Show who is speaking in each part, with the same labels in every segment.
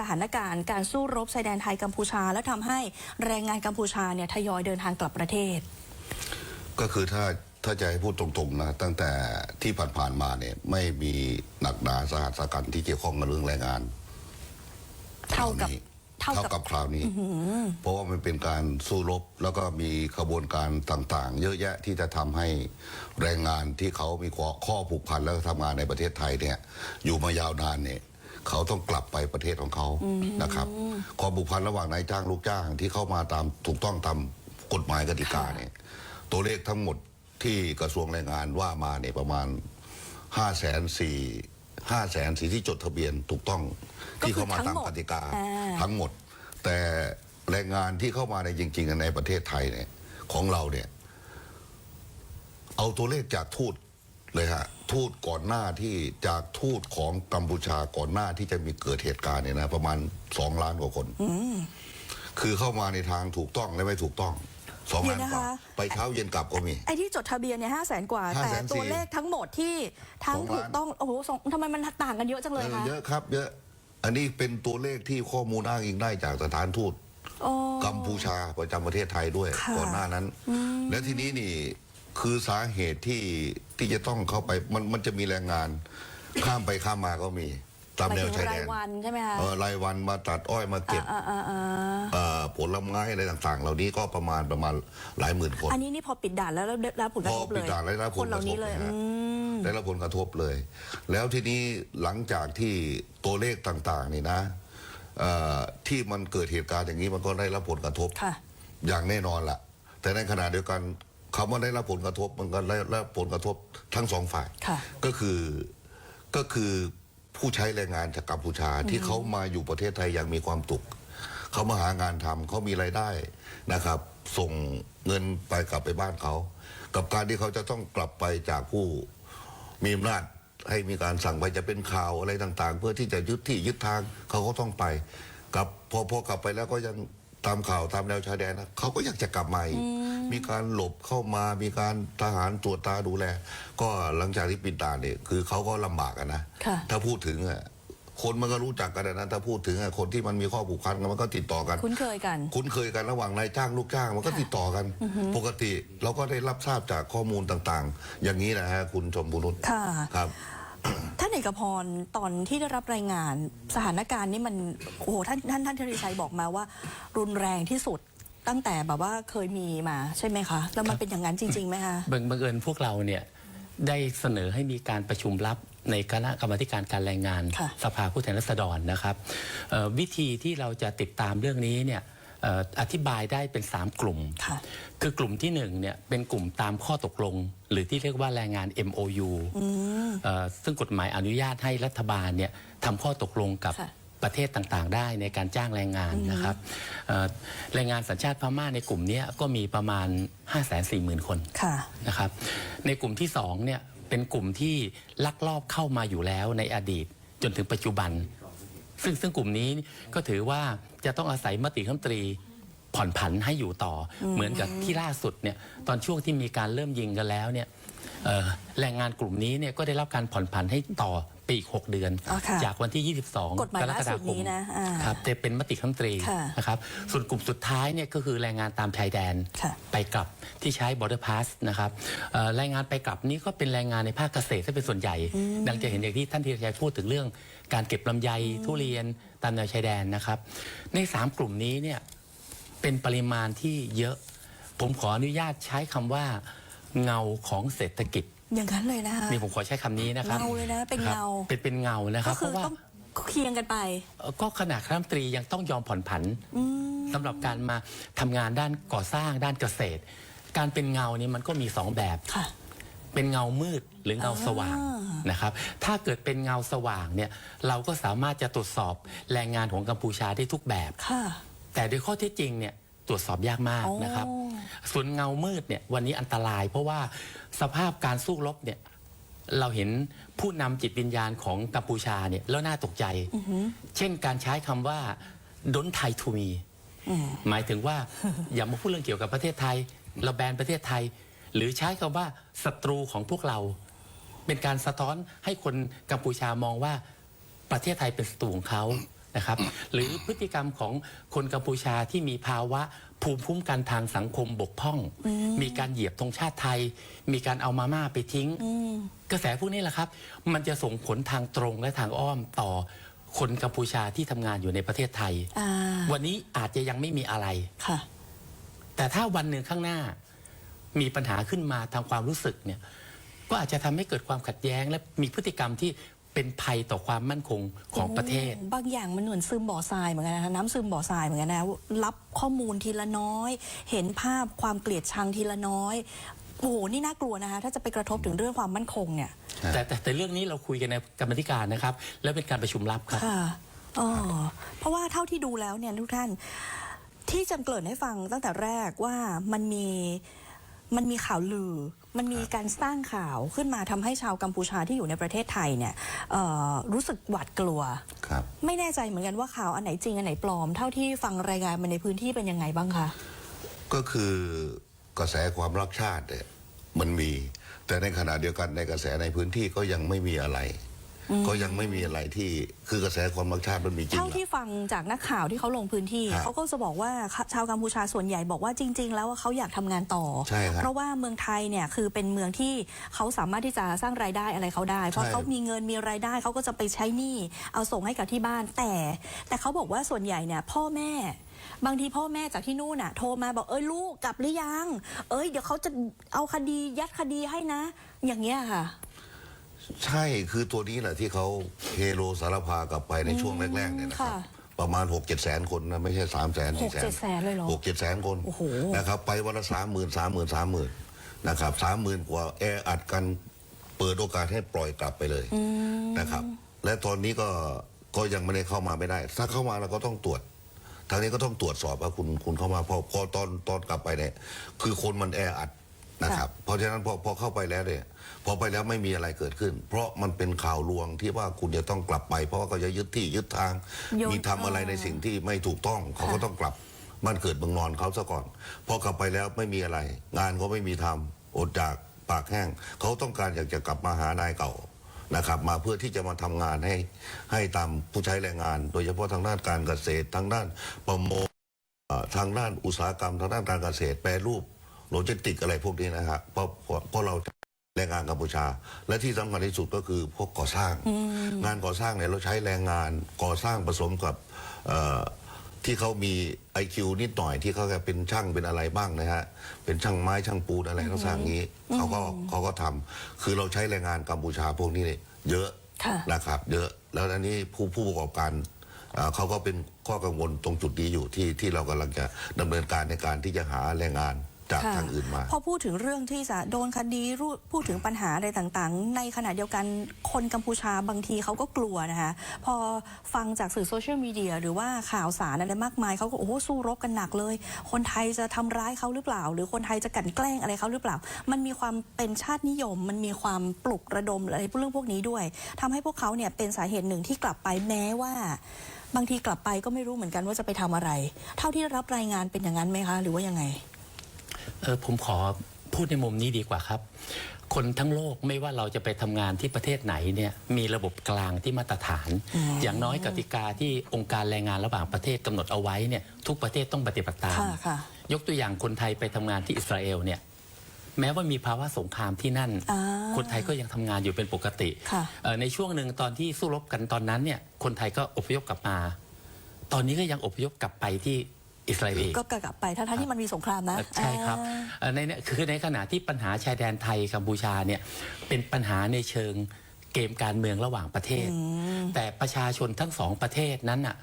Speaker 1: สถานการณ์การสู้รบชายแดนไทยกัมพูชา และทำให้แรงงานกัมพูชาเนี่ยทยอยเดินทางกลับประเทศ
Speaker 2: ก็คือถ้าถ้าจะให้พูดตรงๆนะตั้งแต่ที่ผ่านๆมาเนี่ยไม่มีหนักหนาสาหัสสากันที่เกี่ยวข้องกับเรื่องแรงงาน
Speaker 1: เท่ากับ
Speaker 2: ครวนี้
Speaker 1: เท่ากับ
Speaker 2: เท่ากับคราวนี้ เพราะว่ามันเป็นการสู้รบ แล้วก็มีขบวนการต่างๆ เยอะแยะที่จะทำให้แรงงานที่เขามีข้อข้อผูกพันแล้วก็ทำงานในประเทศไทยเนี่ยอยู่มายาวนานเนี่ย เขาต้องกลับไปประเทศของเขานะครับความผูกพันระหว่างนายจ้างลูกจ้างที่เข้ามาตามถูกต้องตามกฎหมายกติกาเนี่ยตัวเลขทั้งหมดที่กระทรวงแรงงานว่ามาเนี่ยประมาณห้าแสนสี่ห้าแสนสี่ที่จดทะเบียนถูกต้อง
Speaker 1: ก็คือ
Speaker 2: ที่เข้ามา
Speaker 1: ทั้
Speaker 2: ตาม
Speaker 1: งหมด
Speaker 2: กติกา
Speaker 1: อ่า
Speaker 2: ทั้งหมด แต่แรงงานที่เข้ามาในจริง ๆ ในประเทศไทยเนี่ยของเราเนี่ยเอาตัวเลขจากทูต เลยฮะทูตก่อนหน้าที่จากทูตของกัมพูชาก่อนหน้าที่จะมีเกิดเหตุการณ์เนี่ยนะประมาณสองล้านกว่าคนคือเข้ามาในทางถูกต้องและไม่ถูกต้องสองล้าน
Speaker 1: เดี๋ยว
Speaker 2: ก
Speaker 1: นะคะ
Speaker 2: ว่าไปเช้าเย็นกลับก็มี
Speaker 1: ไอ้ที่จดทะเบียนเนี่ยห้าแสนกว่า แต่
Speaker 2: 500,000
Speaker 1: ตัวเลขทั้งหมดที่ทั้ง
Speaker 2: สอง
Speaker 1: ถู
Speaker 2: ล้าน
Speaker 1: กต้อง โอ้โหสองทำไมมันต่างกันเยอะจังเลย
Speaker 2: เออ
Speaker 1: คะ
Speaker 2: เยอะครับเยอะอันนี้เป็นตัวเลขที่ข้อมูลอ้างอิงได้จากสถานทูต
Speaker 1: โอ้
Speaker 2: กัมพูชาประจำประเทศไทยด้วย
Speaker 1: ค่ะ
Speaker 2: ก่อนหน้านั้น และทีนี้นี่ คือสาเหตุที่ที่จะต้องเข้าไปมันมันจะมีแรงงาน ข้ามไปข้ามมาก็มีตาม
Speaker 1: หมาย
Speaker 2: แนว
Speaker 1: ถึง
Speaker 2: ชาย
Speaker 1: รา
Speaker 2: แด
Speaker 1: ย
Speaker 2: น
Speaker 1: วันใช่ไหมคะ
Speaker 2: เออรายวันมาตัดอ้อยมาเก็บ
Speaker 1: อ่าอ่าอ่า
Speaker 2: เอ่อผลไม้อะไรต่างๆ เหล่านี้ก็ประมาณประมาณหลายหมื่นคน
Speaker 1: อันนี้นี่พอปิดด่านแล้วแล้วได้รับผลก
Speaker 2: พ
Speaker 1: ระ
Speaker 2: อ
Speaker 1: ทบเล
Speaker 2: ปิด
Speaker 1: ย
Speaker 2: ด่านแล้วได้รับผ
Speaker 1: ค
Speaker 2: ล
Speaker 1: น
Speaker 2: ก
Speaker 1: เห
Speaker 2: ระ
Speaker 1: ล่า
Speaker 2: ท
Speaker 1: นี้
Speaker 2: บ
Speaker 1: เลย
Speaker 2: นะฮะ
Speaker 1: อืม
Speaker 2: ได้รับผลกระทบเลย แล้วทีนี้หลังจากที่ตัวเลขต่างๆ นี่นะเอ่อที่มันเกิดเหตุการณ์อย่างนี้มันก็ได้รับผลกระทบ
Speaker 1: ค่ะ
Speaker 2: อย่างแน่นอนละแต่ในขณะเดียวกัน คำว่าได้รับผลกระทบมันก็ได้รับผลกระทบทั้งสองฝ่าย
Speaker 1: ค่ะ
Speaker 2: ก็คือก็คือผู้ใช้แรงงานจากกัมพูชาที่เขามาอยู่ประเทศไทยอย่างมีความสุขเขามาหางานทำเขามีรายได้นะครับ ส่งเงินไปกลับไปบ้านเขา กับการที่เขาจะต้องกลับไปจากผู้มีอำนาจให้มีการสั่งไปจะเป็นข่าวอะไรต่าง ๆ เพื่อที่จะยึดที่ยึดทางเขาก็ต้องไปกลับพอพอกลับไปแล้วก็ยัง ตามข่าวตามแนวชายแดนนะเขาก็อยากจะกลับมาอีกมีการหลบเข้ามา มีการทหารตรวจตาดูแล ก็หลังจากที่ปิดด่านเนี่ยคือเขาก็ลำบากอะนะ
Speaker 1: ค่ะ
Speaker 2: ถ้าพูดถึงอะคนมันก็รู้จักกันอะนะถ้าพูดถึงอะคนที่มันมีข้อผูกพันกันมันก็ติดต่อกัน
Speaker 1: คุ้นเคยกัน
Speaker 2: คุ้นเคยกันระหว่างนายจ้างลูกจ้างมันก็
Speaker 1: ค่ะ
Speaker 2: ติดต่อกัน ปกติเราก็ได้รับทราบจากข้อมูลต่างๆ อย่างนี้นะฮะคุณชมบุรุษ
Speaker 1: ค่ะ
Speaker 2: ครับ
Speaker 1: ท่านเอกพรตอนที่ได้รับรายงานสถานการณ์นี่มันโอ้โหท่านท่านท่านธริชัยบอกมาว่า รุนแรงที่สุดตั้งแต่แบบว่าเคยมีมาใช่ไหมคะ แล้วมันเป็นอย่างนั้นจริงๆไหมคะ
Speaker 3: บังบังเอิญพวกเราเนี่ยได้เสนอให้มีการประชุมลับในคณะกรรมาธิการการแรงงาน
Speaker 1: ค่ะ
Speaker 3: สภาผู้แทนราษฎรนะครับเอ่อวิธีที่เราจะติดตามเรื่องนี้เนี่ยเอ่ออธิบายได้เป็น 3 กลุ่ม
Speaker 1: ค่ะ
Speaker 3: คือกลุ่มที่1เนี่ยเป็นกลุ่มตามข้อตกลง หรือที่เรียกว่าแรงงาน MOU เอ่อซึ่งกฎหมายอนุญาตให้รัฐบาลเนี่ยทำข้อตกลงกับ
Speaker 1: ค่ะ
Speaker 3: ประเทศต่างๆ ได้ในการจ้างแรงงานนะครับเอ่อแรงงานสัญชาติพม่าในกลุ่มเนี้ยก็มีประมาณ 540,000 คน
Speaker 1: ค่ะ
Speaker 3: นะครับ ในกลุ่มที่สองเนี่ยเป็นกลุ่มที่ลักลอบเข้ามาอยู่แล้วในอดีตจนถึงปัจจุบัน ซึ่งซึ่งกลุ่มนี้ก็ถือว่าจะต้องอาศัยมติคณะรัฐมนตรีผ่อนผันให้อยู่ต่ออเหมือนกับที่ล่าสุดเนี่ยตอนช่วงที่มีการเริ่มยิงกันแล้วเนี่ยเอ่อแรงงานกลุ่มนี้เนี่ยก็ได้รับการผ่อนผันให้ต่อไปอีก 6 เดือน
Speaker 1: อ๋อค่ะ
Speaker 3: จากวันที่ 22
Speaker 1: กฎหมาย
Speaker 3: กร
Speaker 1: ล่ากสุ
Speaker 3: ฎา
Speaker 1: ด
Speaker 3: คม
Speaker 1: นี้นะอ่า
Speaker 3: ครับจะเป็นมติคณะรัฐมนตรี
Speaker 1: ค่ะ
Speaker 3: นะครับส่วนกลุ่มสุดท้ายเนี่ยก็คือแรงงานตามชายแดน
Speaker 1: ค่ะ
Speaker 3: ไปกลับที่ใช้ border pass นะครับเอ่อแรงงานไปกลับนี้ก็เป็นแรงงานในภาคเกษตรซะเป็นส่วนใหญ่ ดังจะเห็นอย่างที่ท่านธีรชัยพูดถึงเรื่อง การเก็บลำไยทุเรียนตามแนวชายแดนนะครับ ในสามกลุ่มนี้เนี่ยเป็นปริมาณที่เยอะ ผมขออนุญาตใช้คำว่าเงาของเศรษฐกิจ
Speaker 1: อย่างนั้นเลยนะคะ
Speaker 3: นี่ผมขอใช้คำนี้นะครับ
Speaker 1: เงาเลยนะเป็นเงา
Speaker 3: ครับเป็นเป็นเงานะค
Speaker 1: ก็
Speaker 3: รับเพ
Speaker 1: คือ
Speaker 3: ราะว่า
Speaker 1: ต้องเคียงกันไป
Speaker 3: เอ่อก็ขนาดคณะรัฐมนตรียังต้องยอมผ่อนผันสำหรับการมาทำงานด้านก่อสร้างด้านเกษตร การเป็นเงานี่มันก็มีสองแบบ
Speaker 1: ค่ะ
Speaker 3: เป็นเงามืดหรือเงาสว่าง
Speaker 1: อ่าน
Speaker 3: นะครับ ถ้าเกิดเป็นเงาสว่างเนี่ยเราก็สามารถจะตรวจสอบแรงงานของกัมพูชาได้ทุกแบบ
Speaker 1: ค่ะ
Speaker 3: แต่โดยข้อเท็จจริงเนี่ยตรวจสอบยากมาก
Speaker 1: โอ้
Speaker 3: นะครับ ส่วนเงามืดเนี่ยวันนี้อันตราย เพราะว่าสภาพการสู้รบเนี่ยเราเห็นผู้นำจิตวิญญาณของกัมพูชาเนี่ยแล้วน่าตกใจ เช่นการใช้คำว่าดนไทยทูมีหมายถึงว่าอย่ามาพูดเรื่องเกี่ยวกับประเทศไทย เราแบนประเทศไทย หรือใช้คำว่าศัตรูของพวกเรา เป็นการสะท้อนให้คนกัมพูชามองว่าประเทศไทยเป็นศัตรูของเขานะครับ หรือพฤติกรรมของคนกัมพูชาที่มีภาวะภูมิคุ้มกันทางสังคมบกพร่อง มีการเหยียบธงชาติไทย มีการเอามาม่าไปทิ้ง กระแสพวกนี้แหละครับ มันจะส่งผลทางตรงและทางอ้อมต่อคนกัมพูชาที่ทำงานอยู่ในประเทศไทย
Speaker 1: อ่า
Speaker 3: วันนี้อาจจะยังไม่มีอะไร
Speaker 1: ค่ะ
Speaker 3: แต่ถ้าวันหนึ่งข้างหน้า มีปัญหาขึ้นมาทางความรู้สึกเนี่ยก็อาจจะทำให้เกิดความขัดแย้ง และมีพฤติกรรมที่เป็นภัยต่อความมั่นคงของประเทศ
Speaker 1: บางอย่างมันเหมือนซึมบ่อทรายเหมือนกันนะคะน้ำซึมบ่อทรายเหมือนกันนะรับข้อมูลทีละน้อย เห็นภาพความเกลียดชังทีละน้อยโอ้โหนี่น่ากลัวนะคะถ้าจะไปกระทบถึงเรื่องความมั่นคงเนี่ย
Speaker 3: แต่แต่แต่เรื่องนี้เราคุยกันในกรรมาธิการนะครับ และเป็นการประชุมลับครับ
Speaker 1: ค่ะอ๋อเพราะว่าเท่าที่ดูแล้วเนี่ยทุกท่านที่จำเกริ่นให้ฟังตั้งแต่แรกว่ามันมี มันมีข่าวลือ มันมีการสร้างข่าวขึ้นมาทำให้ชาวกัมพูชาที่อยู่ในประเทศไทยเนี่ยเอ่อรู้สึกหวาดกลัว
Speaker 2: ครับ
Speaker 1: ไม่แน่ใจเหมือนกันว่าข่าวอันไหนจริงอันไหนปลอม เท่าที่ฟังรายงานมาในพื้นที่เป็นยังไงบ้างคะ
Speaker 2: ก็คือกระแสความรักชาติเนี่ยมันมี แต่ในขณะเดียวกันในกระแสในพื้นที่ก็ยังไม่มีอะไร ก็ยังไม่มีอะไรที่คือกระแสความรักชาติมันมีจริง
Speaker 1: เท่า
Speaker 2: แหละ
Speaker 1: ที่ฟังจากนักข่าวที่เขาลงพื้นที่
Speaker 2: ครับ
Speaker 1: เขาก็จะบอกว่าชาวกัมพูชาส่วนใหญ่บอกว่าจริง ๆ แล้วว่าเขาอยากทำงานต่อ
Speaker 2: ใช่ครับ
Speaker 1: เพราะว่าเมืองไทยเนี่ยคือเป็นเมืองที่เขาสามารถที่จะสร้างรายได้อะไรเขาได้ เพราะ
Speaker 2: ใช่
Speaker 1: เขามีเงินมีรายได้เขาก็จะไปใช้หนี้เอาส่งให้กับที่บ้านแต่ แต่เขาบอกว่าส่วนใหญ่เนี่ยพ่อแม่บางทีพ่อแม่จากที่นู่นน่ะ โทรมาบอกเอ้ยลูกกลับหรือยัง เอ้ยเดี๋ยวเขาจะเอาคดียัดคดีให้นะ อย่างเงี้ยค่ะ
Speaker 2: ใช่คือตัวนี้แหละที่เขาเฮโรสารพากลับไปในช่วงแรกๆเนี่ยนะครับ
Speaker 1: ค่ะ
Speaker 2: ประมาณ 6 7 แสนคนนะ ไม่ใช่3 0 0แสน
Speaker 1: หกเจ็ดแสนเลยเหรอ
Speaker 2: หกเจ็ดแสนคน
Speaker 1: โอ้โห
Speaker 2: นะครับ ไปวันละสามหมื่นสามหมื่นสามหมื่นนะครับสามหมื่นกว่าแออัดกันเปิดโอกาสให้ปล่อยกลับไปเลยนะครับ และตอนนี้ก็ก็ยังไม่ได้เข้ามาไม่ได้ ถ้าเข้ามาเราก็ต้องตรวจ ทางนี้ก็ต้องตรวจสอบว่าคุณคุณเข้ามาพอพอตอนตอนกลับไปเนี่ยคือคนมันแออัด นะครับเพราะฉะนั้นพอพอเข้าไปแล้วเนี่ยพอไปแล้วไม่มีอะไรเกิดขึ้น เพราะมันเป็นข่าวลวงที่ว่าคุณจะต้องกลับไป เพราะว่าเขาจะยึดที่ยึดทาง
Speaker 1: โยน
Speaker 2: มีทำอะไรในสิ่งที่ไม่ถูกต้องเขาก็ต้องกลับบ้านเกิดเมืองนอนเขาซะก่อนพอกลับไปแล้วไม่มีอะไร งานก็ไม่มีทำอดจากปากแห้ง เขาต้องการอยากจะกลับมาหานายเก่านะครับ มาเพื่อที่จะมาทำงานให้ให้ตามผู้ใช้แรงงาน โดยเฉพาะทางด้านการเกษตรทางด้านประมง เอ่อทางด้านอุตสาหกรรมทางด้านการเกษตรแปรรูป โลจิสติกอะไรพวกนี้นะครับเพราะเพราะเพราะเราแรงงานกัมพูชา และที่สำคัญที่สุดก็คือพวกก่อสร้าง งานก่อสร้างเนี่ยเราใช้แรงงานก่อสร้างผสมกับเอ่อที่เขามี IQ นิดหน่อยที่เขาจะเป็นช่างเป็นอะไรบ้างนะฮะ เป็นช่างไม้ช่างปูนอะไรทั้งสร้างนี้เขาก็เขาก็ทำคือเราใช้แรงงานกัมพูชาพวกนี้เนี่ยเยอะ
Speaker 1: ค่ะ
Speaker 2: นะครับ เยอะแล้วอันนี้ผู้ผู้ประกอบการอ่าเขาก็เป็นข้อกังวลตรงจุดนี้อยู่ที่ที่เรากำลังจะดำเนินการในการที่จะหาแรงงาน จาก
Speaker 1: ค่ะ
Speaker 2: ทางอื่นมา
Speaker 1: พอพูดถึงเรื่องที่จะโดนคดีรูพูดถึงปัญหาอะไรต่างๆ ในขณะเดียวกันคนกัมพูชาบางทีเขาก็กลัวนะคะ พอฟังจากสื่อโซเชียลมีเดียหรือว่าข่าวสารอะไรมากมายเขาก็โอ้โหสู้รบกันหนักเลย คนไทยจะทำร้ายเขาหรือเปล่า หรือคนไทยจะกลั่นแกล้งอะไรเขาหรือเปล่า มันมีความเป็นชาตินิยม มันมีความปลุกระดมอะไรเรื่องพวกนี้ด้วยทำให้พวกเขาเนี่ยเป็นสาเหตุหนึ่งที่กลับไปแม้ว่าบางทีกลับไปก็ไม่รู้เหมือนกันว่าจะไปทำอะไร เท่าที่รับรายงานเป็นอย่างนั้นไหมคะ หรือว่ายังไง
Speaker 3: เออผมขอพูดในมุมนี้ดีกว่าครับ คนทั้งโลกไม่ว่าเราจะไปทำงานที่ประเทศไหนเนี่ยมีระบบกลางที่มาตรฐาน อย่างน้อยกติกาที่องค์การแรงงานระหว่างประเทศกำหนดเอาไว้เนี่ยทุกประเทศต้องปฏิบัติตาม
Speaker 1: ค่ะค่ะ
Speaker 3: ยกตัวอย่างคนไทยไปทำงานที่อิสราเอลเนี่ยแม้ว่ามีภาวะสงครามที่นั่น
Speaker 1: อ่า
Speaker 3: คนไทยก็ยังทำงานอยู่เป็นปกติ
Speaker 1: ค่ะ
Speaker 3: เอ่อในช่วงหนึ่งตอนที่สู้รบกันตอนนั้นเนี่ยคนไทยก็อพยพกลับมา ตอนนี้ก็ยังอพยพกลับไปที่ อิสราเอลอีก
Speaker 1: ก็กลับไปทั้งๆที่มันมีสงครามนะ
Speaker 3: ใช่ครับ
Speaker 1: อ่า
Speaker 3: เอ่อในเนี่ยคือในขณะที่ปัญหาชายแดนไทยกัมพูชาเนี่ยเป็นปัญหาในเชิงเกมการเมืองระหว่างประเทศ แต่ประชาชนทั้งสองประเทศนั้นน่ะ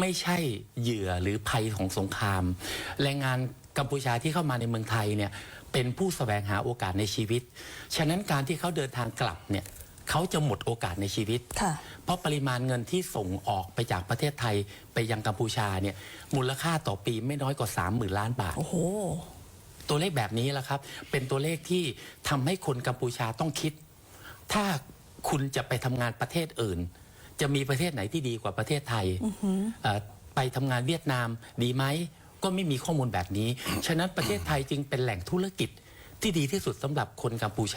Speaker 3: ไม่ใช่เหยื่อหรือภัยของสงคราม แรงงานกัมพูชาที่เข้ามาในเมืองไทยเนี่ยเป็นผู้แสวงหาโอกาสในชีวิต ฉะนั้นการที่เขาเดินทางกลับเนี่ย เขาจะหมดโอกาสในชีวิต
Speaker 1: ค่ะ
Speaker 3: เพราะปริมาณเงินที่ส่งออกไปจากประเทศไทยไปยังกัมพูชาเนี่ยมูลค่าต่อปีไม่น้อยกว่า 3 0,000 ล้านบาท
Speaker 1: โอ้โห
Speaker 3: ตัวเลขแบบนี้แหละครับ เป็นตัวเลขที่ทำให้คนกัมพูชาต้องคิด ถ้าคุณจะไปทำงานประเทศอื่น จะมีประเทศไหนที่ดีกว่าประเทศไทยเอ่อไปทำงานเวียดนามดีไหมก็ไม่มีข้อมูลแบบนี้ ฉะนั้นประเทศไทยจึงเป็นแหล่งธุรกิจที่ดีที่สุดสำหรับคนกัมพูชา